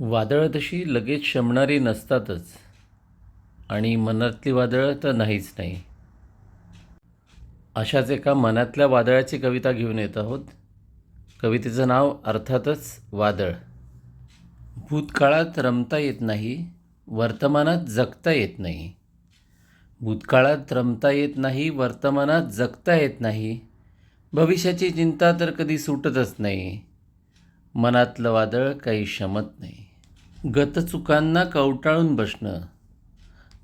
वादळं तशी लगेच शमणारी नसतातच. आणि मनातली वादळं तर नाहीच नाही. अशाच एका मनातल्या वादळाची कविता घेऊन येत आहोत. कवितेचं नाव अर्थातच वादळ. भूतकाळात रमता येत नाही वर्तमानात जगता येत नाही. भूतकाळात रमता येत नाही वर्तमानात जगता येत नाही. भविष्याची चिंता तर कधी सुटतच नाही. मनातलं वादळ काही शमत नाही. गतचुकांना कवटाळून बसणं.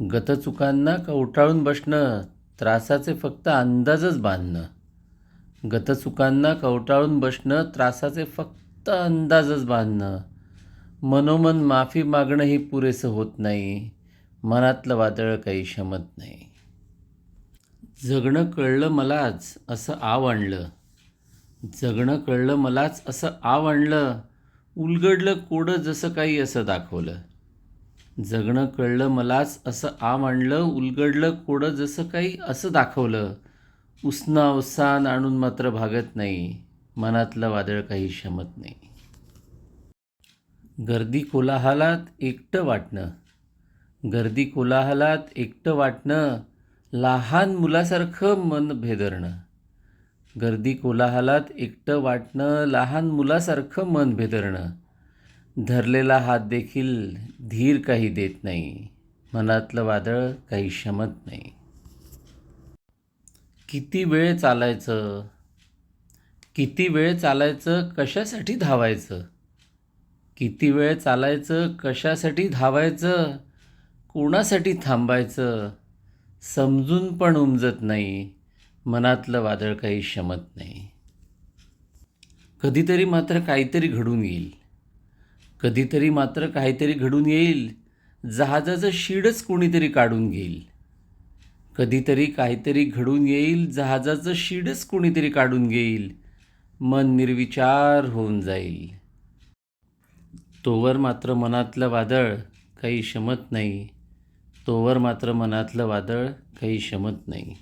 गतचुकांना कवटाळून बसणं त्रासाचे फक्त अंदाजच बांधणं. गतचुकांना कवटाळून बसणं त्रासाचे फक्त अंदाजच बांधणं. मनोमन माफी मागणंही पुरेसं होत नाही. मनातलं वादळ काही शमत नाही. जगणं कळलं मलाच असं आव आणलं जगणं कळलं मलाच असं आव आणलं उलगडलं कोडं जसं काही असं दाखवलं. जगणं कळलं मलाच असं आ आणलं उलगडलं कोडं जसं काही असं दाखवलं. उसनं अवसान आणून मात्र भागत नाही मनातलं वादळ काही शमत नाही. गर्दी कोलाहलात एकटं वाटणं. गर्दी कोलाहलात एकटं वाटणं लहान मुलासारखं मन भेदरणं. गर्दी कोलाहलात एकटं वाटणं लहान मुलासारखं मन भेदरणं. धरलेला हात देखील धीर काही देत नाही. मनातलं वादळ काही शमत नाही. किती वेळ चालायचं? किती वेळ चालायचं? कशासाठी धावायचं? किती वेळ चालायचं? कशासाठी धावायचं? कोणासाठी थांबायचं? समजून पण उमजत नाही. मनातलं वादळ काही शमत नाही. कधीतरी मात्र काहीतरी घडून येईल. कधीतरी मात्र काहीतरी घडून येईल. जहाजाचं शिडच कोणीतरी काढून घेईल. कधीतरी काहीतरी घडून येईल. जहाजाचं शिडच कोणीतरी काढून घेईल. मन निर्विचार होऊन जाईल. तोवर मात्र मनातलं वादळ काही शमत नाही. तोवर मात्र मनातलं वादळ काही शमत नाही.